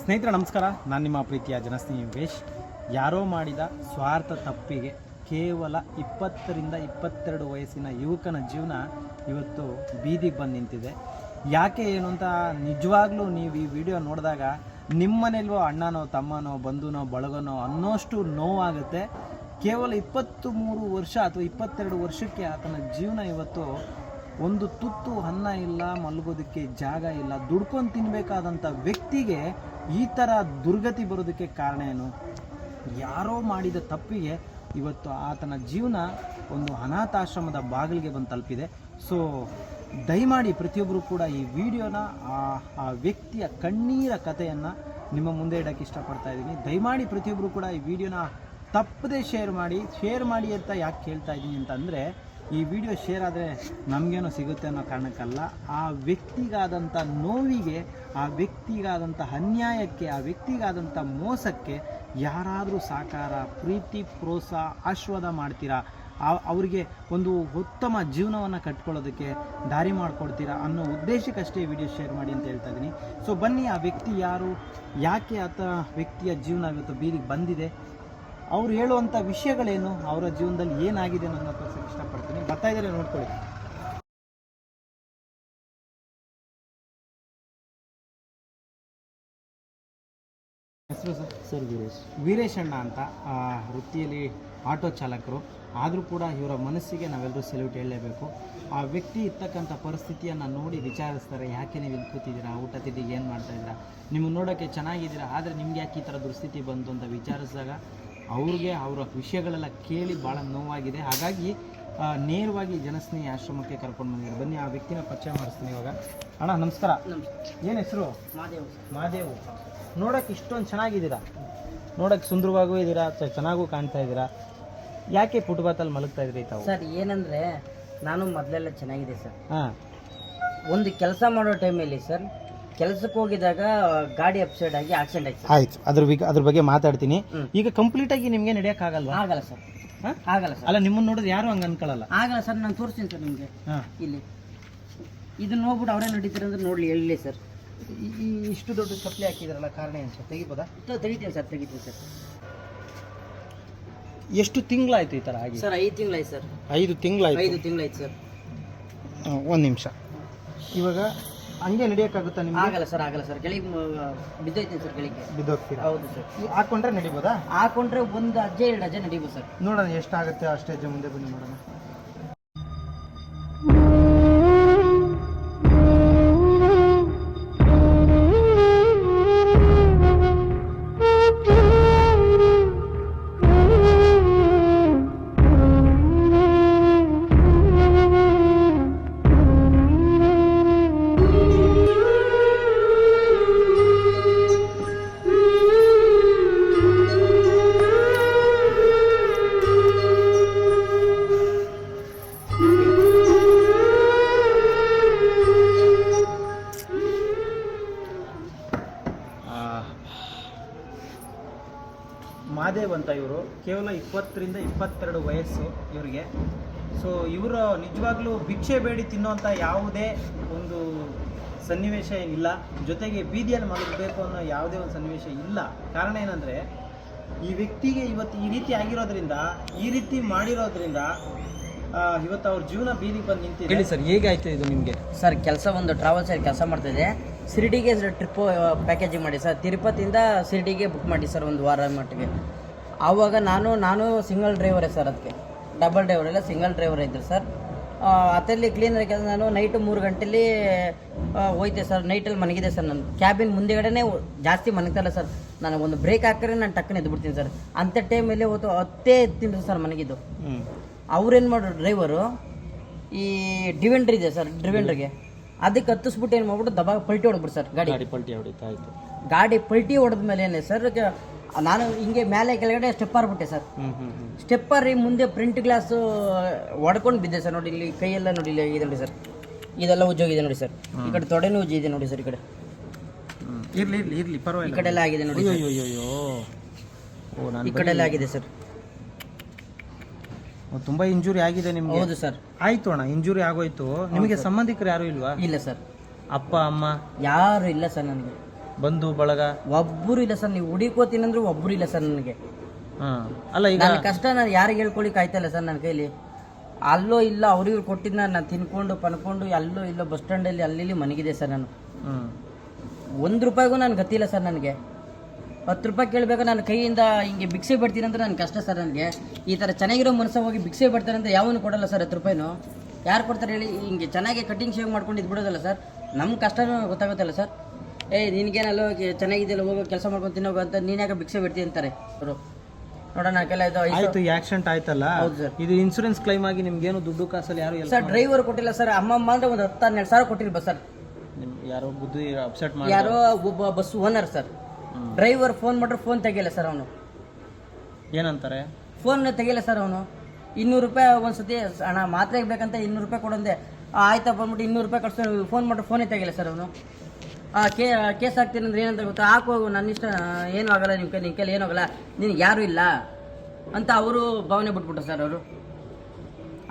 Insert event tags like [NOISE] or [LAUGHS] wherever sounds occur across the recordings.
ಸ್ನೇಹಿತರೆ, ನಮಸ್ಕಾರ. ನಾನು ನಿಮ್ಮ ಪ್ರೀತಿಯ ಜನಸ್ನೇಹಿ ವೇಶ್ ಯಾರೋ ಮಾಡಿದ ಸ್ವಾರ್ಥ ತಪ್ಪಿಗೆ ಕೇವಲ ಇಪ್ಪತ್ತರಿಂದ ಇಪ್ಪತ್ತೆರಡು ವಯಸ್ಸಿನ ಯುವಕನ ಜೀವನ ಇವತ್ತು ಬೀದಿಗೆ ಬಂದು ನಿಂತಿದೆ. ಯಾಕೆ ಏನು ಅಂತ ನಿಜವಾಗ್ಲೂ ನೀವು ಈ ವಿಡಿಯೋ ನೋಡಿದಾಗ ನಿಮ್ಮನೇಲ್ವೋ ಅಣ್ಣನೋ, ತಮ್ಮನೋ, ಬಂಧುನೋ, ಬಳಗನೋ ಅನ್ನೋಷ್ಟು ನೋವಾಗುತ್ತೆ. ಕೇವಲ ಇಪ್ಪತ್ತು ಮೂರು ವರ್ಷ ಅಥವಾ ಇಪ್ಪತ್ತೆರಡು ವರ್ಷಕ್ಕೆ ಆತನ ಜೀವನ ಇವತ್ತು ಒಂದು ತುತ್ತು ಅನ್ನ ಇಲ್ಲ, ಮಲಗೋದಕ್ಕೆ ಜಾಗ ಇಲ್ಲ, ದುಡ್ಕೊಂಡು ತಿನ್ನಬೇಕಾದಂಥ ವ್ಯಕ್ತಿಗೆ ಈ ಥರ ದುರ್ಗತಿ ಬರೋದಕ್ಕೆ ಕಾರಣ ಏನು? ಯಾರೋ ಮಾಡಿದ ತಪ್ಪಿಗೆ ಇವತ್ತು ಆತನ ಜೀವನ ಒಂದು ಅನಾಥಾಶ್ರಮದ ಬಾಗಿಲಿಗೆ ಬಂದು ತಲುಪಿದೆ. ಸೊ ದಯಮಾಡಿ ಪ್ರತಿಯೊಬ್ಬರು ಕೂಡ ಈ ವಿಡಿಯೋನ, ಆ ಆ ವ್ಯಕ್ತಿಯ ಕಣ್ಣೀರ ಕಥೆಯನ್ನು ನಿಮ್ಮ ಮುಂದೆ ಇಡೋಕ್ಕೆ ಇಷ್ಟಪಡ್ತಾ ಇದ್ದೀನಿ. ದಯಮಾಡಿ ಪ್ರತಿಯೊಬ್ಬರು ಕೂಡ ಈ ವಿಡಿಯೋನ ತಪ್ಪದೆ ಶೇರ್ ಮಾಡಿ ಶೇರ್ ಮಾಡಿ ಅಂತ ಯಾಕೆ ಕೇಳ್ತಾ ಇದ್ದೀನಿ ಅಂತಂದರೆ ಈ ವಿಡಿಯೋ ಶೇರ್ ಆದರೆ ನಮಗೇನೋ ಸಿಗುತ್ತೆ ಅನ್ನೋ ಕಾರಣಕ್ಕಲ್ಲ, ಆ ವ್ಯಕ್ತಿಗಾದಂಥ ನೋವಿಗೆ, ಆ ವ್ಯಕ್ತಿಗಾದಂಥ ಅನ್ಯಾಯಕ್ಕೆ, ಆ ವ್ಯಕ್ತಿಗಾದಂಥ ಮೋಸಕ್ಕೆ ಯಾರಾದರೂ ಸಾಕಾರ, ಪ್ರೀತಿ, ಪ್ರೋತ್ಸಾಹ ಆಶ್ವಾದ ಮಾಡ್ತೀರಾ? ಅವರಿಗೆ ಒಂದು ಉತ್ತಮ ಜೀವನವನ್ನು ಕಟ್ಕೊಳ್ಳೋದಕ್ಕೆ ದಾರಿ ಮಾಡಿಕೊಡ್ತೀರಾ ಅನ್ನೋ ಉದ್ದೇಶಕ್ಕಷ್ಟೇ ವಿಡಿಯೋ ಶೇರ್ ಮಾಡಿ ಅಂತ ಹೇಳ್ತಾ ಇದ್ದೀನಿ. ಸೊ ಬನ್ನಿ, ಆ ವ್ಯಕ್ತಿ ಯಾರು? ಯಾಕೆ ಆತ ವ್ಯಕ್ತಿಯ ಜೀವನ ಇವತ್ತು ಬೀದಿಗೆ ಬಂದಿದೆ? ಅವ್ರು ಹೇಳುವಂಥ ವಿಷಯಗಳೇನು ಅವರ ಜೀವನದಲ್ಲಿ ಏನಾಗಿದೆ ಅನ್ನೋದನ್ನ ತೋರಿಸೋಕೆ ಇಷ್ಟಪಡ್ತೀನಿ. ಬರ್ತಾ ಇದ್ದಾರೆ ನೋಡ್ಕೊಳ್ಳಿ. ಹೆಸರು ಸರ್? ಸರ್ ವೀರೇಶ್. ವೀರೇಶ್ ಅಣ್ಣ ಅಂತ. ಆ, ವೃತ್ತಿಯಲ್ಲಿ ಆಟೋ ಚಾಲಕರು. ಆದರೂ ಕೂಡ ಇವರ ಮನಸ್ಸಿಗೆ ನಾವೆಲ್ಲರೂ ಸೆಲ್ಯೂಟ್ ಹೇಳಲೇಬೇಕು. ಆ ವ್ಯಕ್ತಿ ಇರ್ತಕ್ಕಂಥ ಪರಿಸ್ಥಿತಿಯನ್ನು ನೋಡಿ ವಿಚಾರಿಸ್ತಾರೆ ಯಾಕೆ ನೀವು ಇಲ್ಲಿ ಕೂತಿದ್ದೀರಾ? ಊಟ ತಿಂಡಿಗೆ ಏನು ಮಾಡ್ತಾಯಿದ್ದೀರಾ ನಿಮ್ಮನ್ನು ನೋಡೋಕ್ಕೆ ಚೆನ್ನಾಗಿದ್ದೀರಾ? ಆದರೆ ನಿಮ್ಗೆ ಯಾಕೆ ಈ ಥರ ದುಸ್ಥಿತಿ ಬಂತು? ಅಂತ ವಿಚಾರಿಸಿದಾಗ ಅವ್ರಿಗೆ ಅವರ ವಿಷಯಗಳೆಲ್ಲ ಕೇಳಿ ಭಾಳ ನೋವಾಗಿದೆ. ಹಾಗಾಗಿ ನೇರವಾಗಿ ಜನಸ್ನೇಹಿ ಆಶ್ರಮಕ್ಕೆ ಕರ್ಕೊಂಡು ಬಂದಿದ್ದಾರೆ. ಬನ್ನಿ ಆ ವ್ಯಕ್ತಿನ ಪರಿಚಯ ಮಾಡಿಸ್ತೀನಿ ಇವಾಗ. ಅಣ್ಣ ನಮಸ್ಕಾರ. ಏನು ಹೆಸರು? ಮಹಾದೇವ್ ಮಹಾದೇವು ನೋಡೋಕೆ ಇಷ್ಟೊಂದು ಚೆನ್ನಾಗಿದ್ದೀರಾ? ನೋಡೋಕೆ ಸುಂದರವಾಗೂ ಇದ್ದೀರಾ? ಚೆನ್ನಾಗೂ ಕಾಣ್ತಾ ಇದ್ದೀರಾ? ಯಾಕೆ ಫುಟ್ಪಾತಲ್ಲಿ ಮಲಗ್ತಾ ಇದ್ರಿ ತಾವು? ಸರ್ ಏನಂದ್ರೆ ನಾನು ಮೊದಲೆಲ್ಲ ಚೆನ್ನಾಗಿದೆ ಸರ್. ಹಾಂ. ಒಂದು ಕೆಲಸ ಮಾಡೋ ಟೈಮಲ್ಲಿ ಸರ್ ಕೆಲಸಕ್ಕೆ ಹೋಗಿದಾಗ ಗಾಡಿ ಅಪ್ಸೈಡ್ ಆಗಿ ಆಕ್ಸಿಡೆಂಟ್ ಆಯ್ತು ಸರ್. ಆಯ್ತು. ಅದ್ರ ಬಗ್ಗೆ ಅದ್ರ ಬಗ್ಗೆ ಮಾತಾಡ್ತೀನಿ. ಹ್ಮ್. ಈಗ ಕಂಪ್ಲೀಟ್ ಆಗಿ ನಿಮ್ಗೆ ಆಗಲ್ವಾ? ಆಗಲ್ಲ ಸರ್. ಹಾಂ? ಆಗಲ್ಲ ಸರ್. ಅಲ್ಲ ನಿಮ್ಮನ್ನ ನೋಡಿದ್ರೆ ಯಾರು ಹಂಗೆ ಅನ್ಕೊಳ್ಳಲ್ಲ ಆಗಲ್ಲ ಸರ್ ನಾನು ತೋರಿಸ್ತೀನಿ ಸರ್ ನಿಮಗೆ. ಹಾಂ. ಇಲ್ಲಿ. ಇದನ್ನ ನೋಡ್ಬಿಟ್ಟು ಅವರೇ ನಡೀತಾರೆ ಅಂದ್ರೆ ನೋಡ್ಲಿ ಎಲ್ಲಿ ಸರ್. ಈ ಇಷ್ಟು ದೊಡ್ಡ ಚಪ್ಪಲಿ ಹಾಕಿದಾರಲ್ಲ ಕಾರಣ ಏನು ಸರ್? ತೆಗಿಬೋದಾ? ತೆಗಿತೀನಿ ಸರ್ ತೆಗಿತೀನಿ ಸರ್. ಎಷ್ಟು ತಿಂಗಳಾಯ್ತು ಈ ಥರ ಆಗಿ? ಸರ್ ಐದು ತಿಂಗಳಾಯ್ತು ಸರ್. ಐದು ತಿಂಗಳಾಯ್ತು. ಐದು ತಿಂಗಳಾಯ್ತು ಸರ್. ಒಂದು ನಿಮಿಷ. ಇವಾಗ ಹಂಗೆ ನಡೆಯೋಕ್ಕಾಗುತ್ತಾ ನಿಮ್ಗೆ? ಆಗಲ್ಲ ಸರ್ ಆಗಲ್ಲ ಸರ್. ಕೆಳಗೆ ಬಿದ್ದೈತೆ ಸರ್ ಕೆಳಗೆ. ಬಿದ್ದೋಗ್ತೀರಾ? ಹೌದು ಸರ್. ಹಾಕೊಂಡ್ರೆ ನಡಿಬೋದಾ? ಹಾಕೊಂಡ್ರೆ ಒಂದು ಅಜ್ಜೆ ಎರಡು ಅಜ್ಜೆ ನಡಿಬೋದು ಸರ್. ನೋಡೋಣ ಎಷ್ಟಾಗುತ್ತೆ ಆ ಸ್ಟೇಜ್ ಮುಂದೆ ಬನ್ನಿ ನೋಡೋಣ. ಮಾದೇವ್ ಅಂತ ಇವರು. ಕೇವಲ ಇಪ್ಪತ್ತರಿಂದ ಇಪ್ಪತ್ತೆರಡು ವಯಸ್ಸು ಇವರಿಗೆ. ಸೊ ಇವರು ನಿಜವಾಗ್ಲೂ ಭಿಕ್ಷೆ ಬೇಡಿ ತಿನ್ನೋಂಥ ಯಾವುದೇ ಒಂದು ಸನ್ನಿವೇಶ ಏನಿಲ್ಲ. ಜೊತೆಗೆ ಬೀದಿಯಲ್ಲಿ ಮಲಗಬೇಕು ಅನ್ನೋ ಯಾವುದೇ ಒಂದು ಸನ್ನಿವೇಶ ಇಲ್ಲ. ಕಾರಣ ಏನಂದರೆ ಈ ವ್ಯಕ್ತಿಗೆ ಇವತ್ತು ಈ ರೀತಿ ಆಗಿರೋದ್ರಿಂದ ಈ ರೀತಿ ಮಾಡಿರೋದ್ರಿಂದ ಇವತ್ತು ಅವ್ರ ಜೀವನ ಬೀದಿಗೆ ಬಂದು ನಿಂತಿದೆ. ಹೇಳಿ ಸರ್ ಹೇಗಾಯ್ತು ಇದು ನಿಮಗೆ? ಸರ್ ಕೆಲಸ ಒಂದು ಟ್ರಾವೆಲ್ಸಲ್ಲಿ ಕೆಲಸ ಮಾಡ್ತಿದೆ. ಶಿರ್ಡಿಗೆ ಟ್ರಿಪ್ ಪ್ಯಾಕೇಜಿಂಗ್ ಮಾಡಿ ಸರ್. ತಿರುಪತಿಯಿಂದ ಶಿರ್ಡಿಗೆ ಬುಕ್ ಮಾಡಿ ಸರ್ ಒಂದು ವಾರ ಮಟ್ಟಿಗೆ. ಆವಾಗ ನಾನು ನಾನು ಸಿಂಗಲ್ ಡ್ರೈವರೇ ಸರ್ ಅದಕ್ಕೆ ಡಬಲ್ ಡ್ರೈವರ್ ಇಲ್ಲ ಸಿಂಗಲ್ ಡ್ರೈವರ್ ಇದ್ದರು ಸರ್. ಅದರಲ್ಲಿ ಕ್ಲೀನರ್ ಕೆಲಸ ನಾನು ನೈಟು ಮೂರು ಗಂಟೆಲಿ ಹೋಯ್ತೆ ಸರ್. ನೈಟಲ್ಲಿ ಮನಗಿದೆ ಸರ್ ನಾನು. ಕ್ಯಾಬಿನ್ ಮುಂದೆಗಡೆನೇ ಜಾಸ್ತಿ ಮನಗ್ತಲ್ಲ ಸರ್. ನಾನು ಒಂದು ಬ್ರೇಕ್ ಹಾಕಿದ್ರೆ ನಾನು ಟಕ್ಕನೆ ಎದ್ದು ಬಿಡ್ತೀನಿ ಸರ್. ಅಂಥ ಟೈಮಲ್ಲಿ ಹೋತು ಹತ್ತೇ ಎತ್ತಿನ ಸರ್ ಮನಗಿದ್ದು ಹ್ಞೂ ಅವ್ರೇನು ಮಾಡೋರು ಡ್ರೈವರು ಈ ಡಿವೆಂಡ್ರ್ ಇದೆ ಸರ್ ಡಿವೆಂಡ್ರಿಗೆ ಅದಕ್ಕೆ ಹತ್ತಿಸ್ಬಿಟ್ಟು ಏನು ಮಾಡ್ಬಿಟ್ಟು ದಬಾಗ ಪಲ್ಟಿ ಹೊಡೆದ್ಬಿಟ್ಟು ಸರ್ ಗಾಡಿ. ಗಾಡಿ ಪಲ್ಟಿ ಹೊಡಿತಾ ಆಯಿತು ಗಾಡಿ ಪಲ್ಟಿ ಹೊಡೆದ ಮೇಲೆ ಏನೇ ಸರ್ ನಾನು ಹಿಂಗೆ ಮೇಲೆ ಕೆಳಗಡೆ ಸ್ಟೆಪ್ಪರ್ ಬಿಟ್ಟೆ ಸರ್ ಸ್ಟೆಪ್ಪರ್ ಈ ಮುಂದೆ ಪ್ರಿಂಟ್ ಗ್ಲಾಸ್ ಒಡ್ಕೊಂಡು ಬಿದ್ದೆ ಸರ್ ನೋಡಿ ಇಲ್ಲಿ ಕೈಯೆಲ್ಲ ನೋಡಿ ಇಲ್ಲಿ ಇದೆ ನೋಡಿ ಸರ್ ಇದೆಲ್ಲ ಉಜ್ಜೋಗಿದೆ ನೋಡಿ ಸರ್ ಈ ಕಡೆ ತೊಡೆನೂ ಉಜ್ಜಿದೆ ನೋಡಿ ಸರ್ ಈ ಕಡೆ. ಇರ್ಲಿ ಇರ್ಲಿ ಇರ್ಲಿ ಈ ಪರವಾಗಿಲ್ಲ. ಕಡೆ ಎಲ್ಲ ಆಗಿದೆ ನೋಡಿ ಅಯ್ಯೋ ಈ ಕಡೆ ಎಲ್ಲ ಆಗಿದೆ ಸರ್ ತುಂಬಾ ಇಂಜುರಿ ಆಗಿದೆ ನಿಮ್ಗೆ. ಹೌದು ಸರ್ ಆಯ್ತು ಅಣ್ಣ ಇಂಜುರಿ ಆಗೋಯ್ತು. ನಿಮಗೆ ಸಂಬಂಧಿಕರು ಯಾರು ಇಲ್ವಾ? ಇಲ್ಲ ಸರ್ ಅಪ್ಪ ಅಮ್ಮ? ಯಾರು ಇಲ್ಲ ಸರ್ ನನಗೆ. ಬಂಧು ಬಳಗ? ಒಬ್ಬರು ಇಲ್ಲ ಸರ್ ನೀವು ಹುಡುಕೋತೀನಿ ಅಂದ್ರೆ ಒಬ್ಬರು ಇಲ್ಲ ಸರ್ ನನಗೆ. ಹಾಂ. ಅಲ್ಲ ಈಗ ನನ್ನ ಕಷ್ಟ ನಾನು ಯಾರಿಗೆ ಹೇಳ್ಕೊಳಿಕ್ ಆಯ್ತಲ್ಲ ಸರ್ ನನ್ನ ಕೈಲಿ? ಅಲ್ಲೋ ಇಲ್ಲ ಅವ್ರಿಗೆ ಕೊಟ್ಟಿದ್ನ ನಾನು ತಿನ್ಕೊಂಡು ಪನ್ಕೊಂಡು ಅಲ್ಲೋ ಇಲ್ಲೋ ಬಸ್ ಸ್ಟ್ಯಾಂಡಲ್ಲಿ ಅಲ್ಲಿ ಇಲ್ಲಿ ಮನಗಿದೆ ಸರ್ ನಾನು. ಹ್ಞೂ ಒಂದು ರೂಪಾಯಿಗೂ ನಾನು ಗೊತ್ತಿಲ್ಲ ಸರ್ ನನಗೆ. ಹತ್ತು ರೂಪಾಯಿ ಕೇಳಬೇಕು ನಾನು ಕೈಯಿಂದ ಹಿಂಗೆ ಭಿಕ್ಷೆ ಬಿಡ್ತೀನಿ ಅಂದ್ರೆ ನನ್ನ ಕಷ್ಟ ಸರ್ ನನಗೆ. ಈ ಥರ ಚೆನ್ನಾಗಿರೋ ಮನಸ್ಸು ಹೋಗಿ ಭಿಕ್ಷೆ ಬಿಡ್ತಾರೆ ಅಂತ ಯಾವನು ಕೊಡಲ್ಲ ಸರ್ ಹತ್ತು ರೂಪಾಯಿನೂ? ಯಾರು ಕೊಡ್ತಾರೆ ಹೇಳಿ ಹಿಂಗೆ ಚೆನ್ನಾಗಿ ಕಟಿಂಗ್ ಶೇವ್ ಮಾಡ್ಕೊಂಡು ಇದು ಬಿಡೋದಲ್ಲ ಸರ್? ನಮ್ಮ ಕಷ್ಟನೂ ಗೊತ್ತಾಗುತ್ತಲ್ಲ ಸರ್? ಏಯ್ ನಿನ್ಗೇನಲ್ಲ ಚೆನ್ನಾಗಿದೆಯಲ್ಲ ಹೋಗೋ ಕೆಲಸ ಮಾಡ್ಕೊಂಡು ತಿನ್ನೋಗು ಅಂತ ನೀನು ಯಾಕೆ ಭಿಕ್ಷೆ ಬಿಡ್ತೀನಿ ಅಂತಾರೆ ಅವರು ನೋಡೋಣ ಕೆಲ ಇದು ಆಯ್ತು ಈ ಆಕ್ಸಿಡೆಂಟ್ ಆಯ್ತಲ್ಲ? ಹೌದು ಸರ್. ಇದು ಇನ್ಸೂರೆನ್ಸ್ ಕ್ಲೈಮ್ ಆಗಿ ನಿಮ್ಗೇನು ದುಡ್ಡು ಕಾಸಲ್ಲಿ ಯಾರು ಸರ್ ಡ್ರೈವರ್ ಕೊಟ್ಟಿಲ್ಲ ಸರ್ ಅಮ್ಮಮ್ಮ ಅಂದ್ರೆ ಒಂದು ಹತ್ತು ಹನ್ನೆರಡು ಸಾವಿರ ಕೊಟ್ಟಿರ್ಬೋದು ಸರ್. ನಿಮ್ ಯಾರೋ ಬುದ್ಧಿ ಅಪ್ಸೆಟ್ ಮಾಡಿ ಯಾರೋ ಒಬ್ಬ bus owner sir. Driver phone ಮಾಡ್ರೆ ಫೋನ್ ತೆಗಿಲ್ಲ ಸರ್ ಅವನು. ಏನಂತಾರೆ? ಫೋನ್ ತೆಗಿಲ್ಲ ಸರ್ ಅವನು. ಇನ್ನೂರು ರೂಪಾಯಿ ಒಂದ್ಸತಿ ಹಣ ಮಾತ್ರೆಗೆ ಬೇಕಂತ ಇನ್ನೂರು ರೂಪಾಯಿ ಕೊಡಂದೆ. ಆಯ್ತಾ ಬಂದ್ಬಿಟ್ಟು ಇನ್ನೂರು ರೂಪಾಯಿ ಕಟ್ಸೋ ಫೋನ್ ಮಾಡ್ರೆ ಫೋನೇ ತೆಗಿಲ್ಲ ಸರ್ ಅವನು. ಕೇ ಕೇಸ್ ಹಾಕ್ತೀನಿ ಅಂದ್ರೆ ಏನಂತ ಗೊತ್ತಾ? ಹಾಕೋ ನನ್ನ ಇಷ್ಟ ಏನೂ ಆಗಲ್ಲ ನಿಮ್ಮ ಕೈ ನಿಮ್ಮ ಕೈಲಿ ಏನೂ ಆಗಲ್ಲ. ನಿನಗೆ ಯಾರೂ ಇಲ್ಲ ಅಂತ ಅವರು ಭಾವನೆ ಬಿಟ್ಬಿಟ್ರು ಸರ್ ಅವರು.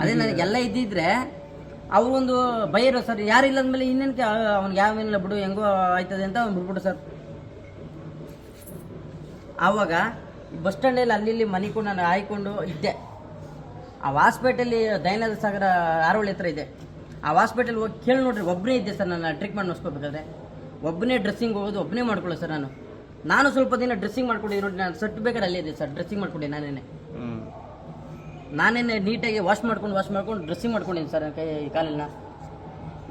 ಅದೇ ನನಗೆ ಎಲ್ಲ ಇದ್ದಿದ್ರೆ ಅವರು ಒಂದು ಇರೋ ಸರ್ ಯಾರು ಇಲ್ಲ ಅಂದಮೇಲೆ ಇನ್ನೇನಕ್ಕೆ ಅವ್ನಿಗೆ ಯಾವ ಏನಿಲ್ಲ ಬಿಡು ಹೆಂಗೋ ಆಯ್ತದೆ ಅಂತ ಅವ್ನು ಬಿಟ್ಬಿಟ್ಟು ಸರ್. ಆವಾಗ ಬಸ್ ಸ್ಟ್ಯಾಂಡಲ್ಲಿ ಅಲ್ಲಿ ಇಲ್ಲಿ ಮನಿಕೊಂಡು ನಾನು ಆಯ್ಕೊಂಡು ಇದ್ದೆ. ಆ ಹಾಸ್ಪೇಟಲ್ಲಿ ದಯಾನಂದ ಸಾಗರ ಆರೋಳಿ ಹತ್ರ ಇದೆ. ಆ ಹಾಸ್ಪೇಟಲ್ ಹೋಗಿ ಕೇಳಿ ನೋಡ್ರಿ ಒಬ್ಬನೇ ಇದ್ದೆ ಸರ್ ನಾನು ಟ್ರೀಟ್ಮೆಂಟ್ ಮಾಡಿಸ್ಕೋಬೇಕಾದ್ರೆ ಒಬ್ಬನೇ ಡ್ರೆಸ್ಸಿಂಗ್ ಹೋಗೋದು, ಒಬ್ಬನೇ ಮಾಡ್ಕೊಳ್ಳೋ ಸರ್ ನಾನು. ನಾನು ಸ್ವಲ್ಪ ದಿನ ಡ್ರೆಸ್ಸಿಂಗ್ ಮಾಡ್ಕೊಂಡಿದ್ದೆ ನೋಡಿ ನಾನು ಸಟ್ ಬೇಕಾದ್ರೆ ಅಲ್ಲೇ ಇದೆ ಸರ್ ಡ್ರೆಸ್ಸಿಂಗ್ ಮಾಡ್ಕೊಂಡೆ ನಾನೇ ನಾನೇನೆ ನೀಟಾಗಿ ವಾಶ್ ಮಾಡ್ಕೊಂಡು ವಾಶ್ ಮಾಡ್ಕೊಂಡು ಡ್ರೆಸ್ಸಿಂಗ್ ಮಾಡ್ಕೊಂಡಿದ್ದೀನಿ ಸರ್ ಕೈ, ಕಾಲೆಲ್ಲ.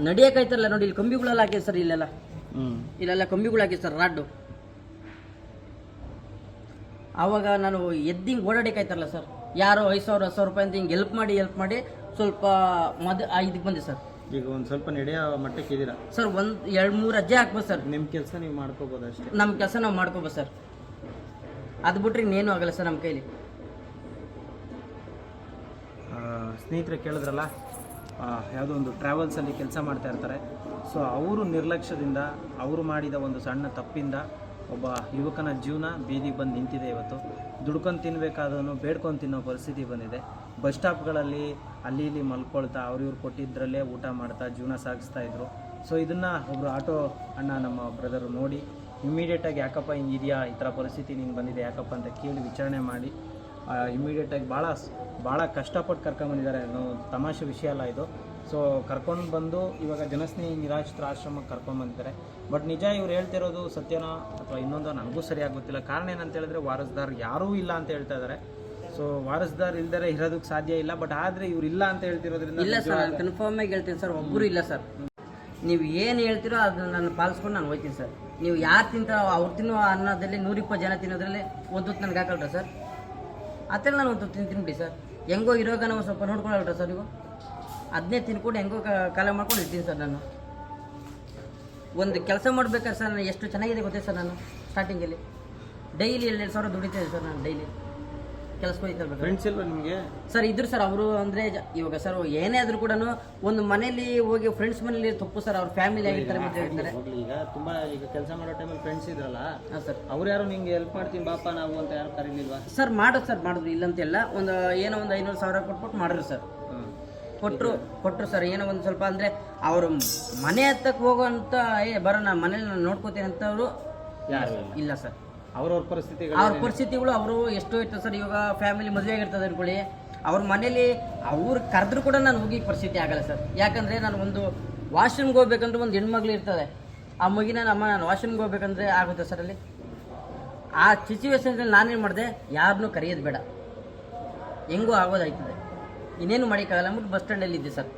ನಡಿಯೋಕ್ಕಾಯ್ತಲ್ಲ ನೋಡಿ, ಇಲ್ಲಿ ಕಂಬಿಗಳೆಲ್ಲ ಹಾಕಿದೆ ಸರ್ ಇಲ್ಲೆಲ್ಲ. ಇಲ್ಲೆಲ್ಲ ಕಂಬಿಗಳು ಹಾಕಿದೆ ಸರ್ ರಾಡು ಆವಾಗ ನಾನು ಎದ್ದಿಂಗೆ ಓಡಾಡಿಕಾಯ್ತಾರಲ್ಲ ಸರ್ ಯಾರೋ ಐದು ಸಾವಿರ, ಹತ್ತು ಸಾವಿರ ರೂಪಾಯಿ ಅಂತ ಹಿಂಗೆ ಹೆಲ್ಪ್ ಮಾಡಿ ಎಲ್ಪ್ ಮಾಡಿ ಸ್ವಲ್ಪ ಮದ್ ಇದಕ್ಕೆ ಬಂದೆ ಸರ್. ಈಗ ಒಂದು ಸ್ವಲ್ಪ ನಡೆಯೋ ಮಟ್ಟಕ್ಕೆ ಇದೀರಾ? ಸರ್ ಒಂದು ಎರಡು ಮೂರು ಅಜ್ಜೆ ಹಾಕ್ಬೋದು ಸರ್. ನಿಮ್ಮ ಕೆಲಸ ನೀವು ಮಾಡ್ಕೋಬೋದು ಅಷ್ಟೇ. ನಮ್ಮ ಕೆಲಸ ನಾವು ಮಾಡ್ಕೋಬೋದು ಸರ್. ಅದು ಬಿಟ್ರೆ ಇನ್ನೇನು ಆಗಲ್ಲ ಸರ್ ನಮ್ಮ ಕೈಲಿ. ಸ್ನೇಹಿತರೆ ಕೇಳಿದ್ರಲ್ಲ ಯಾವುದೋ ಒಂದು ಟ್ರಾವೆಲ್ಸಲ್ಲಿ ಕೆಲಸ ಮಾಡ್ತಾ ಇರ್ತಾರೆ. ಸೊ ಅವರು ನಿರ್ಲಕ್ಷ್ಯದಿಂದ ಅವರು ಮಾಡಿದ ಒಂದು ಸಣ್ಣ ತಪ್ಪಿಂದ ಒಬ್ಬ ಯುವಕನ ಜೀವನ ಬೀದಿಗೆ ಬಂದು ನಿಂತಿದೆ ಇವತ್ತು. ದುಡ್ಕೊಂಡು ತಿನ್ನಬೇಕಾದವನು ಬೇಡ್ಕೊಂಡು ತಿನ್ನೋ ಪರಿಸ್ಥಿತಿ ಬಂದಿದೆ. ಬಸ್ ಸ್ಟಾಪ್ಗಳಲ್ಲಿ ಅಲ್ಲಿ ಇಲ್ಲಿ ಮಲ್ಕೊಳ್ತಾ ಅವ್ರು ಇವ್ರು ಕೊಟ್ಟಿದ್ದರಲ್ಲೇ ಊಟ ಮಾಡ್ತಾ ಜೀವನ ಸಾಗಿಸ್ತಾ ಇದ್ರು. ಸೊ ಇದನ್ನು ಒಬ್ಬರು ಆಟೋ ಅಣ್ಣ ನಮ್ಮ ಬ್ರದರು ನೋಡಿ ಇಮ್ಮಿಡಿಯೇಟಾಗಿ ಯಾಕಪ್ಪ ಹಿಂಗಿದೆಯಾ? ಈ ಥರ ಪರಿಸ್ಥಿತಿ ನಿಂಗೆ ಬಂದಿದೆ, ಯಾಕಪ್ಪ? ಅಂತ ಕೇಳಿ ವಿಚಾರಣೆ ಮಾಡಿ ಇಮ್ಮಿಡಿಯೇಟಾಗಿ ಭಾಳ ಭಾಳ ಕಷ್ಟಪಟ್ಟು ಕರ್ಕೊಂಬಂದಿದ್ದಾರೆ ಅನ್ನೋ ತಮಾಷೆ ವಿಷಯ ಅಲ್ಲ ಇದು. ಸೊ ಕರ್ಕೊಂಡು ಬಂದು ಇವಾಗ ಜನಸ್ನೇಹಿ ನಿರಾಶ್ರಿತ ಆಶ್ರಮಕ್ಕೆ ಕರ್ಕೊಂಡು ಬಂದಿದ್ದಾರೆ ಬಟ್ ನಿಜ ಇವ್ರು ಹೇಳ್ತಿರೋದು ಸತ್ಯನೋ ಅಥವಾ ಇನ್ನೊಂದು ನನಗೂ ಸರಿಯಾಗಿ ಗೊತ್ತಿಲ್ಲ. ಕಾರಣ ಏನಂತ ಹೇಳಿದ್ರೆ ವಾರಸ್ದಾರ್ ಯಾರೂ ಇಲ್ಲ ಅಂತ ಹೇಳ್ತಾ ಇದ್ದಾರೆ ಸೊ ವಾರಸ್ದಾರ್ ಇಲ್ದರೆ ಇರೋದಕ್ಕೆ ಸಾಧ್ಯ ಇಲ್ಲ ಬಟ್ ಆದರೆ ಇವ್ರು ಇಲ್ಲ ಅಂತ ಹೇಳ್ತಿರೋದ್ರಿಂದ ಇಲ್ಲ ಸರ್ ನಾನು ಕನ್ಫರ್ಮ್ ಆಗಿ ಹೇಳ್ತೀನಿ ಸರ್ ಒಬ್ಬರು ಇಲ್ಲ ಸರ್. ನೀವು ಏನು ಹೇಳ್ತೀರೋ ಅದನ್ನ ನಾನು ಪಾಲಿಸ್ಕೊಂಡು ನಾನು ಹೋಗ್ತೀನಿ ಸರ್. ನೀವು ಯಾರು ತಿಂತಾರೋ ಅವ್ರು ತಿನ್ನೋ ಅನ್ನದಲ್ಲಿ ನೂರಿಪ್ಪತ್ತು ಜನ ತಿನ್ನೋದ್ರಲ್ಲಿ ಒಂದು ಹೊತ್ತು ನನಗೆ ಹಾಕಲ್ರ ಸರ್? ಆ ಥರ ನಾನು ಒಂದು ತಿಂದು ತಿನ್ಬಿಡಿ ಬಿಡಿ ಸರ್. ಹೆಂಗೋ ಇರೋಗ ನಾವು ಸ್ವಲ್ಪ ನೋಡ್ಕೊಳ್ಳಲ್ರ ಸರ್ ನೀವು? ಅದನ್ನೇ ತಿನ್ಕೊಂಡು ಹೆಂಗೋ ಕಾಲ ಮಾಡ್ಕೊಂಡು ಇರ್ತೀನಿ ಸರ್ ನಾನು. ಒಂದು ಕೆಲಸ ಮಾಡ್ಬೇಕಾದ್ರೆ ಸರ್ ನಾನು ಎಷ್ಟು ಚೆನ್ನಾಗಿದೆ ಗೊತ್ತೇ ಸರ್ ನಾನು ಸ್ಟಾರ್ಟಿಂಗಲ್ಲಿ ಡೈಲಿ ಎರಡು ಸಾವಿರ ದುಡಿತಿದ್ದೆ ಸರ್ ನಾನು ಡೈಲಿ ಕೆಲಸ ಹೋಗ್ತಿರ್ಬೇಕು ಫ್ರೆಂಡ್ಸ್ ಇಲ್ವಾ ನಿಮಗೆ? ಸರ್ ಇದ್ರು ಸರ್ ಅವರು ಅಂದರೆ ಇವಾಗ ಸರ್ ಏನೇ ಆದರೂ ಕೂಡ ಒಂದು ಮನೇಲಿ ಹೋಗಿ ಫ್ರೆಂಡ್ಸ್ ಮನೇಲಿ ತಪ್ಪು ಸರ್ ಅವ್ರ ಫ್ಯಾಮಿಲಿ ಆಗಿರ್ತಾರೆ ಹೇಳ್ತಾರೆ. ಈಗ ತುಂಬ ಈಗ ಕೆಲಸ ಮಾಡೋ ಟೈಮಲ್ಲಿ ಫ್ರೆಂಡ್ಸ್ ಇದ್ರಲ್ಲ ಹಾಂ ಸರ್. ಅವ್ರು ಯಾರು ನಿಂಗೆ ಹೆಲ್ಪ್ ಮಾಡ್ತೀನಿ ಬಾಪ ನಾವು ಅಂತ ಯಾರು ಕರೀಲಿಲ್ವಾ? ಸರ್ ಮಾಡೋದು ಸರ್ ಮಾಡಿದ್ರು ಇಲ್ಲಂತೆಲ್ಲ ಒಂದು ಏನೋ ಒಂದು ಐನೂರು ಸಾವಿರ ಕೊಟ್ಬಿಟ್ಟು ಮಾಡಿದ್ರು ಸರ್. ಕೊಟ್ಟರು ಕೊಟ್ಟರು ಸರ್. ಏನೋ ಒಂದು ಸ್ವಲ್ಪ ಅಂದರೆ ಅವರು ಮನೆ ಹತ್ತಕ್ಕೆ ಹೋಗುವಂಥ ಏ ಬರೋಣ ಮನೇಲಿ ನಾನು ನೋಡ್ಕೋತೀನಿ ಅಂತವರು ಯಾರು ಇಲ್ಲ? ಸರ್. ಅವ್ರವ್ರ ಪರಿಸ್ಥಿತಿಗಳು ಅವ್ರ ಪರಿಸ್ಥಿತಿಗಳು ಅವರು ಎಷ್ಟೋ ಇರ್ತದೆ ಸರ್. ಇವಾಗ ಫ್ಯಾಮಿಲಿ ಮದುವೆ ಆಗಿರ್ತದೆ ಅನ್ಕೊಳ್ಳಿ. ಅವ್ರ ಮನೇಲಿ ಅವ್ರು ಕರೆದ್ರು ಕೂಡ ನಾನು ಹೋಗಿ ಪರಿಸ್ಥಿತಿ ಆಗಲ್ಲ ಸರ್. ಯಾಕಂದರೆ ನಾನು ಒಂದು ವಾಶ್ರೂಮ್ಗೆ ಹೋಗ್ಬೇಕಂದ್ರೆ ಒಂದು ಹೆಣ್ಮಗ್ಳು ಇರ್ತದೆ. ಆ ಮಗಿನ ನಮ್ಮ ನಾನು ವಾಶ್ರೂಮ್ಗೆ ಹೋಗ್ಬೇಕಂದ್ರೆ ಆಗುತ್ತೆ ಸರ್ ಅಲ್ಲಿ? ಆ ಸಿಚುವೇಶನ್ದಲ್ಲಿ ನಾನೇನು ಮಾಡಿದೆ? ಯಾರನ್ನೂ ಕರೆಯೋದು ಬೇಡ. ಹೆಂಗೂ ಆಗೋದಾಯ್ತದೆ. ಇನ್ನೇನು ಮಾಡೋಕ್ಕಾಗಲ್ಲ, ಅಂದ್ಬಿಟ್ಟು ಬಸ್ ಸ್ಟ್ಯಾಂಡಲ್ಲಿ ಇದ್ದೆ ಸರ್.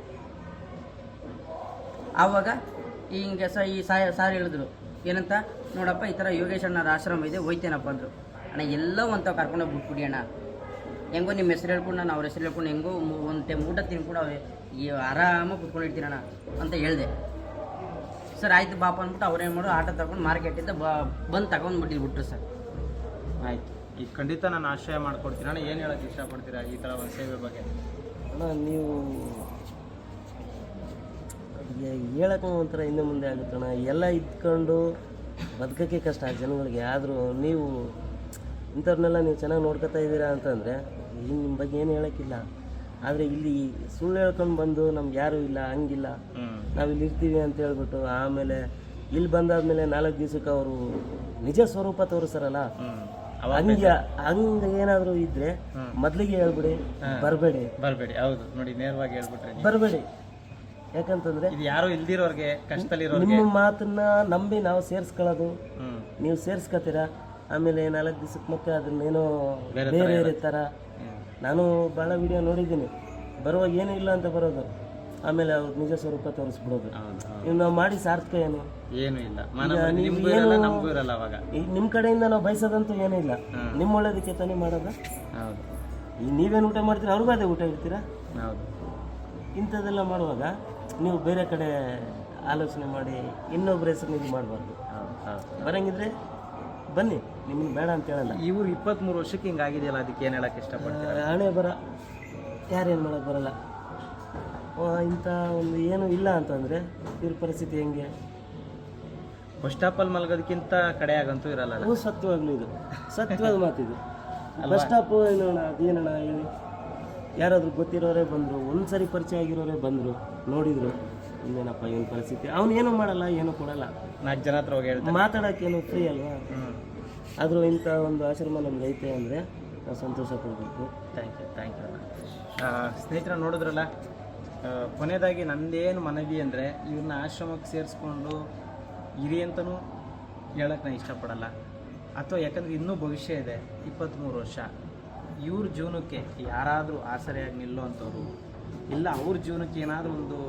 ಆವಾಗ ಹಿಂಗೆ ಸ, ಈ ಸಾಯ, ಸಾರ್ ಹೇಳಿದ್ರು, ಏನಂತ, ನೋಡಪ್ಪ, ಈ ಥರ ಯೋಗೇಶ್ ಆಶ್ರಮ ಇದೆ, ಹೋಯ್ತೇನಪ್ಪ ಅಂದರು. ಅಣ್ಣ, ಎಲ್ಲೋ ಅಂತ ಕರ್ಕೊಂಡೋಗಿ ಬಿಟ್ಬಿಡಿ ಅಣ್ಣ. ಹೆಂಗೋ ನಿಮ್ಮ ಹೆಸರು ಹೇಳ್ಕೊಂಡು, ನಾನು ಅವ್ರ ಹೆಸರು ಹೇಳ್ಕೊಂಡು ಹೆಂಗೋ ಒಂದು ಟೈಮ್ ಊಟ ತಿನ್ಕೊಂಡು ಈ ಆರಾಮಾಗಿ ಕುತ್ಕೊಂಡಿರ್ತೀನಿ ಅಣ್ಣ, ಅಂತ ಹೇಳಿದೆ. ಸರ್, ಆಯ್ತು ಬಾಪ ಅಂದ್ಬಿಟ್ಟು ಅವ್ರೇನು ಮಾಡೋ ಆಟೋ ತಗೊಂಡು ಮಾರ್ಕೆಟಿಂದ ಬ, ಬಂದು ಬಿಟ್ಟಿದ್ದು ಬಿಟ್ರು ಸರ್. ಆಯಿತು. ಈಗ ಖಂಡಿತ ನಾನು ಆಶ್ರಯ ಮಾಡ್ಕೊಡ್ತೀನಿ. ಅಣ್ಣ, ಏನು ಹೇಳೋಕ್ಕೆ ಇಷ್ಟಪಡ್ತೀರಾ ಈ ಥರ ಒಂದು ಸೇವೆ ಬಗ್ಗೆ? ಅಣ್ಣ ನೀವು ಹೇಳಕ್ಕೆ ಒಂಥರ ಹಿಂದೆ ಮುಂದೆ ಆಗುತ್ತಣ್ಣ ಎಲ್ಲ ಇದ್ಕೊಂಡು ಬದುಕೋಕ್ಕೆ ಕಷ್ಟ ಜನಗಳಿಗೆ. ಆದರೂ ನೀವು ಇಂಥವ್ರನ್ನೆಲ್ಲ ನೀವು ಚೆನ್ನಾಗಿ ನೋಡ್ಕೊತಾ ಇದ್ದೀರಾ ಅಂತಂದರೆ ನಿಮ್ಮ ಬಗ್ಗೆ ಏನು ಹೇಳೋಕ್ಕಿಲ್ಲ. ಆದರೆ ಇಲ್ಲಿ ಸುಳ್ಳು ಹೇಳ್ಕೊಂಡು ಬಂದು ನಮ್ಗೆ ಯಾರೂ ಇಲ್ಲ ಹಂಗಿಲ್ಲ. ನಾವು ಇಲ್ಲಿ ಇರ್ತೀವಿ ಅಂತ ಹೇಳ್ಬಿಟ್ಟು ಆಮೇಲೆ ಇಲ್ಲಿ ಬಂದಾದ್ಮೇಲೆ ನಾಲ್ಕು ದಿವಸಕ್ಕೆ ಅವರು ನಿಜ ಸ್ವರೂಪ ತೋರಿಸ್ತಾರಲ್ಲ. ಹಂಗೆ ಹಂಗ ಏನಾದರೂ ಇದ್ರೆ ಮೊದ್ಲಿಗೆ ಹೇಳ್ಬಿಡಿ ಬರಬೇಡಿ. ಬರಬೇಡಿ ಹೌದು. ನೋಡಿ ನೇರವಾಗಿ ಹೇಳ್ಬಿಟ್ರೆ. ಬರಬೇಡಿ. ಯಾಕಂತಂದ್ರೆ ಇದು ಯಾರು ಇಲ್ದಿರೋರ್ಗೆ ಕಷ್ಟದಲ್ಲಿರೋರ್ಗೆ. ನಿಮ್ಮ ಮಾತನ್ನ ನಂಬಿ ನಾವು ಸೇರ್ಸ್ಕೊಳ್ಳೋದು. ನೀವು ಸೇರಿಸ್ಕೊತೀರಾ? ಆಮೇಲೆ ನಾಲ್ಕು ದಿವಸಕ್ಕೆ ಮತ್ತೆ ಅದನ್ನೇನೋ ಬೇರೆ ಬೇರೆ ತರ ನಾನು ಭಾಳ ವಿಡಿಯೋ ನೋಡಿದ್ದೀನಿ. ಬರುವಾಗ ಏನೂ ಇಲ್ಲ ಅಂತ ಬರೋದು. ಆಮೇಲೆ ಅವ್ರ ನಿಜ ಸ್ವರೂಪ ತೋರಿಸ್ಬಿಡೋದು. ಇವ್ ನಾವು ಮಾಡಿ ಸಾರ್ಥಕ ಏನು? ಏನು ಇಲ್ಲ. ಈಗ ನಿಮ್ಮ ಕಡೆಯಿಂದ ನಾವು ಬಯಸೋದಂತೂ ಏನೂ ಇಲ್ಲ. ನಿಮ್ಮ ಒಳ್ಳೇದಕ್ಕೆ ತಾನೇ ಮಾಡೋದು. ಈಗ ನೀವೇನು ಊಟ ಮಾಡ್ತೀರಾ? ಅವ್ರಿಗೂ ಅದೇ ಊಟ ಇಡ್ತೀರಾ ಇಂಥದ್ದೆಲ್ಲ ಮಾಡುವಾಗ ನೀವು ಬೇರೆ ಕಡೆ ಆಲೋಚನೆ ಮಾಡಿ ಇನ್ನೊಬ್ಬರ ಹೆಸರು ನೀವು ಮಾಡಬಾರ್ದು. ಬರಂಗಿದ್ರೆ ಬನ್ನಿ ನಿಮ್ಗೆ ಬೇಡ ಅಂತ ಹೇಳಲ್ಲ. ಇವ್ರು ಇಪ್ಪತ್ತ್ಮೂರು ವರ್ಷಕ್ಕೆ ಹಿಂಗಾಗಿದೆಯಲ್ಲ ಅದಕ್ಕೆ ಏನು ಹೇಳಕ್ಕೆ ಇಷ್ಟಪಡ್ತೀರಾ? ಹಣೆ ಬರ ಯಾರೇನು ಮಾಡೋಕ್ಕೆ ಬರಲ್ಲ. ಇಂಥ ಒಂದು ಏನು ಇಲ್ಲ ಅಂತಂದರೆ ಇವ್ರ ಪರಿಸ್ಥಿತಿ ಹೆಂಗೆ? ಬಸ್ ಸ್ಟಾಪಲ್ಲಿ ಮಲಗೋದಕ್ಕಿಂತ ಕಡೆ ಆಗಂತೂ ಇರಲ್ಲ ಅದು. ಸತ್ಯವಾಗ್ಲೂ ಇದು. ಸತ್ಯವಾದ ಮಾತಿದು ಬಸ್ ಸ್ಟಾಪು ಏನೋಣ ಅದೇನಣ್ಣ ಹೇಳಿ? ಯಾರಾದರೂ ಗೊತ್ತಿರೋರೇ ಬಂದರು ಒಂದು ಸರಿ ಪರಿಚಯ ಆಗಿರೋರೇ ಬಂದರು ನೋಡಿದರು ಇನ್ನೇನಪ್ಪ ಏನು ಪರಿಸ್ಥಿತಿ? ಅವನು ಏನೂ ಮಾಡಲ್ಲ ಏನೂ ಕೊಡಲ್ಲ. ನಾಲ್ಕು ಜನ ಹತ್ರ ಹೋಗಿ ಹೇಳ್ತಾರೆ. ಮಾತಾಡೋಕ್ಕೇನು ಫ್ರೀ ಅಲ್ವಾ? ಹ್ಞೂ ಆದರೂ ಇಂಥ ಒಂದು ಆಶ್ರಮ ನಮ್ಗೆ ಐತೆ ಅಂದರೆ ನಾವು ಸಂತೋಷ ಪಡಬೇಕು. ಥ್ಯಾಂಕ್ ಯು ಥ್ಯಾಂಕ್ ಯು ಸ್ನೇಹಿತರ ನೋಡಿದ್ರಲ್ಲ? ಕೊನೆಯದಾಗಿ ನಂದೇನು ಮನವಿ ಅಂದರೆ ಇವ್ರನ್ನ ಆಶ್ರಮಕ್ಕೆ ಸೇರಿಸ್ಕೊಂಡು ಇರಿ ಅಂತಲೂ ಹೇಳಕ್ಕೆ ನಾನು ಇಷ್ಟಪಡಲ್ಲ. ಅಥವಾ ಯಾಕಂದರೆ ಇನ್ನೂ ಭವಿಷ್ಯ ಇದೆ ಇಪ್ಪತ್ತ್ಮೂರು ವರ್ಷ. ಇವ್ರ ಜೀವನಕ್ಕೆ ಯಾರಾದರೂ ಆಸರೆಯಾಗಿ ನಿಲ್ಲುವಂಥವ್ರು ಇಲ್ಲ ಅವ್ರ ಜೀವನಕ್ಕೆ ಏನಾದರೂ ಒಂದು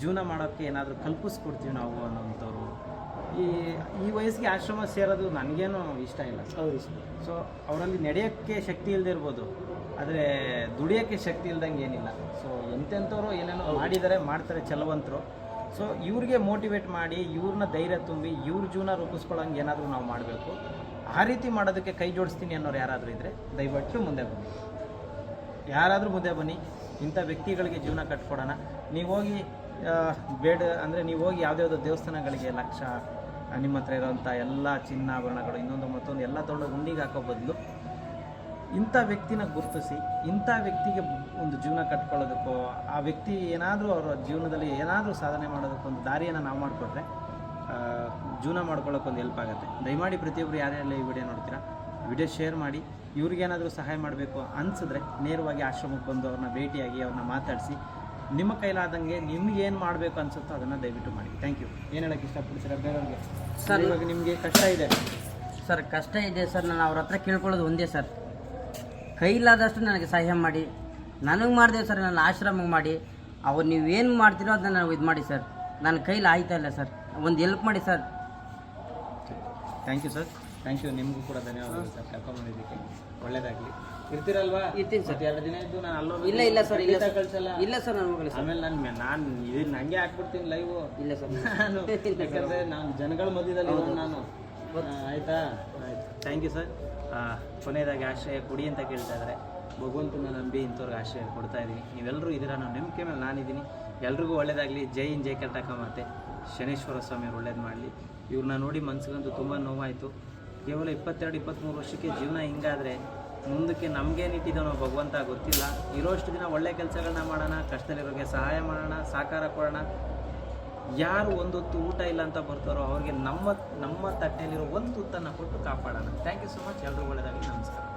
ಜೀವನ ಮಾಡೋಕ್ಕೆ ಏನಾದರೂ ಕಲ್ಪಿಸ್ಕೊಡ್ತೀವಿ ನಾವು ಅನ್ನೋವಂಥವ್ರು ಈ ಈ ವಯಸ್ಸಿಗೆ ಆಶ್ರಮ ಸೇರೋದು ನನಗೇನು ಇಷ್ಟ ಇಲ್ಲ. ಹೌದು ಸೊ ಅವರಲ್ಲಿ ನಡೆಯೋಕ್ಕೆ ಶಕ್ತಿ ಇಲ್ಲದೆ ಇರ್ಬೋದು. ಆದರೆ ದುಡಿಯೋಕ್ಕೆ ಶಕ್ತಿ ಇಲ್ದಂಗೆ ಏನಿಲ್ಲ. ಸೊ ಎಂತೆಂಥವ್ರು ಏನೇನೋ ಮಾಡಿದ್ದಾರೆ ಮಾಡ್ತಾರೆ ಚಲವಂತರು. ಸೊ ಇವ್ರಿಗೆ ಮೋಟಿವೇಟ್ ಮಾಡಿ ಇವ್ರನ್ನ ಧೈರ್ಯ ತುಂಬಿ ಇವ್ರ ಜೀವನ ರೂಪಿಸ್ಕೊಳ್ಳೋಂಗೆ ಏನಾದರೂ ನಾವು ಮಾಡಬೇಕು. ಆ ರೀತಿ ಮಾಡೋದಕ್ಕೆ ಕೈ ಜೋಡಿಸ್ತೀನಿ ಅನ್ನೋರು ಯಾರಾದರೂ ಇದ್ದರೆ ದಯವಿಟ್ಟು ಮುಂದೆ ಬನ್ನಿ. ಯಾರಾದರೂ ಮುಂದೆ ಬನ್ನಿ ಇಂಥ ವ್ಯಕ್ತಿಗಳಿಗೆ ಜೀವನ ಕಟ್ಕೊಡೋಣ. ನೀವು ಹೋಗಿ ಬೇಡ ಅಂದರೆ ನೀವು ಹೋಗಿ ಯಾವುದ್ಯಾವುದೋ ದೇವಸ್ಥಾನಗಳಿಗೆ ಲಕ್ಷ ನಿಮ್ಮ ಹತ್ರ ಇರೋವಂಥ ಎಲ್ಲ ಚಿನ್ನಾಭರಣಗಳು ಇನ್ನೊಂದು ಮತ್ತೊಂದು ಎಲ್ಲ ತೊಗೊಂಡು ಗುಂಡಿಗೆ ಹಾಕೋ ಬದಲು ಇಂಥ ವ್ಯಕ್ತಿನ ಗುರುತಿಸಿ ಇಂಥ ವ್ಯಕ್ತಿಗೆ ಒಂದು ಜೀವನ ಕಟ್ಕೊಳ್ಳೋದಕ್ಕೋ ಆ ವ್ಯಕ್ತಿ ಏನಾದರೂ ಅವರ ಜೀವನದಲ್ಲಿ ಏನಾದರೂ ಸಾಧನೆ ಮಾಡೋದಕ್ಕೊಂದು ದಾರಿಯನ್ನು ನಾವು ಮಾಡಿಕೊಟ್ರೆ ಜೀವನ ಮಾಡ್ಕೊಳ್ಳೋಕ್ಕೊಂದು ಹೆಲ್ಪ್ ಆಗುತ್ತೆ. ದಯಮಾಡಿ ಪ್ರತಿಯೊಬ್ಬರು ಯಾರ್ಯಾರೆಲ್ಲ ಈ ವಿಡಿಯೋ ನೋಡ್ತೀರಾ ವಿಡಿಯೋ ಶೇರ್ ಮಾಡಿ ಇವ್ರಿಗೇನಾದರೂ ಸಹಾಯ ಮಾಡಬೇಕು ಅನಿಸಿದ್ರೆ ನೇರವಾಗಿ ಆಶ್ರಮಕ್ಕೆ ಬಂದು ಅವ್ರನ್ನ ಭೇಟಿಯಾಗಿ ಅವ್ರನ್ನ ಮಾತಾಡಿಸಿ ನಿಮ್ಮ ಕೈಲಾದಂಗೆ ನಿಮ್ಗೆ ಏನು ಮಾಡಬೇಕು ಅನ್ಸುತ್ತೋ ಅದನ್ನು ದಯವಿಟ್ಟು ಮಾಡಿ. ಥ್ಯಾಂಕ್ ಯು ಏನು ಹೇಳಕ್ಕೆ ಇಷ್ಟಪಡ್ತೀರಾ ಬೇರೆಯವ್ರಿಗೆ? ಸರ್ ಇವಾಗ ನಿಮಗೆ ಕಷ್ಟ ಇದೆ. ಸರ್ ಕಷ್ಟ ಇದೆ ಸರ್ ನಾನು ಅವ್ರ ಹತ್ರ ಕೇಳ್ಕೊಳ್ಳೋದು ಒಂದೇ ಸರ್. ಕೈಲಾದಷ್ಟು ನನಗೆ ಸಹಾಯ ಮಾಡಿ ನನಗೆ ಮಾಡಿದೆ ಸರ್ ನನ್ನ ಆಶ್ರಮಕ್ಕೆ ಮಾಡಿ. ಅವ್ರು ನೀವು ಏನು ಮಾಡ್ತೀರೋ ಅದನ್ನ ನಾವು ಇದು ಮಾಡಿ ಸರ್. ನನ್ನ ಕೈಲಿ ಆಯ್ತಾ ಇಲ್ಲ ಸರ್. ಒಂದು ಹೆಲ್ಪ್ ಮಾಡಿ sir. Thank you sir thank you ನಿಮಗೂ ಕೂಡ ಧನ್ಯವಾದಗಳು ಸರ್ ಕರ್ಕೊಂಬಂದಿದ್ದಕ್ಕೆ. ಒಳ್ಳೇದಾಗಲಿ. ಇರ್ತೀರಲ್ವಾ? ಇರ್ತೀನಿ ಸರ್ ಎರಡು ದಿನ ಇದ್ದು ನಾನು ಅಲ್ಲೋ ಇಲ್ಲ ಇಲ್ಲ ಸರ್ ಇಲ್ಲ ಕಳ್ಸಲ್ಲ ಇಲ್ಲ ಸರ್ ನಾನು ಹೋಗಲ್ಲ ಸರ್ ಆಮೇಲೆ [LAUGHS] ನಾನು ನಾನು ಇದು ನನಗೆ ಹಾಕ್ಬಿಡ್ತೀನಿ ಲೈವ್ ಇಲ್ಲ ಸರ್ ನಾನು ಯಾಕಂದರೆ ನಾನು ಜನಗಳ ಮಧ್ಯದಲ್ಲಿ ನಾನು. ಆಯ್ತಾ? ಆಯ್ತು. ಥ್ಯಾಂಕ್ ಯು ಸರ್ ಕೊನೆಯದಾಗಿ ಆಶ್ರಯ ಕೊಡಿ ಅಂತ ಕೇಳ್ತಾ ಇದ್ದಾರೆ. ಭಗವಂತನ ನಂಬಿ ಇಂಥವ್ರಿಗೆ ಆಶ್ರಯ ಕೊಡ್ತಾ ಇದ್ದೀನಿ ನೀವೆಲ್ಲರೂ ಇದರ ನಾನು ನಂಬಿಕೆ ಮೇಲೆ ನಾನಿದ್ದೀನಿ ಎಲ್ರಿಗೂ ಒಳ್ಳೇದಾಗಲಿ. ಜೈ ಇನ್ ಜೈ ಕರ್ನಾಟಕ ಮಾತೆ. ಶನೇಶ್ವರ ಸ್ವಾಮಿ ಅವ್ರು ಒಳ್ಳೇದು ಮಾಡಲಿ. ಇವ್ರನ್ನ ನೋಡಿ ಮನ್ಸಿಗಂತೂ ತುಂಬ ನೋವಾಯಿತು. ಕೇವಲ ಇಪ್ಪತ್ತೆರಡು ಇಪ್ಪತ್ತ್ಮೂರು ವರ್ಷಕ್ಕೆ ಜೀವನ ಹಿಂಗಾದರೆ ಮುಂದಕ್ಕೆ ನಮಗೇನಿಟ್ಟಿದ್ದಾನೋ ಭಗವಂತ ಗೊತ್ತಿಲ್ಲ. ಇರೋಷ್ಟು ದಿನ ಒಳ್ಳೆ ಕೆಲಸಗಳನ್ನ ಮಾಡೋಣ, ಕಷ್ಟದಲ್ಲಿರೋರಿಗೆ ಸಹಾಯ ಮಾಡೋಣ, ಸಹಕಾರ ಕೊಡೋಣ. ಯಾರು ಒಂದೊತ್ತು ಊಟ ಇಲ್ಲ ಅಂತ ಬರ್ತಾರೋ ಅವ್ರಿಗೆ ನಮ್ಮ ನಮ್ಮ ತಟ್ಟೆಯಲ್ಲಿರೋ ಒಂದು ತುತ್ತನ್ನು ಕೊಟ್ಟು ಕಾಪಾಡೋಣ. ಥ್ಯಾಂಕ್ ಯು ಸೊ ಮಚ್ ಎಲ್ಲರೂ ಒಳ್ಳೆಯದಾಗಿ ನಮಸ್ಕಾರ.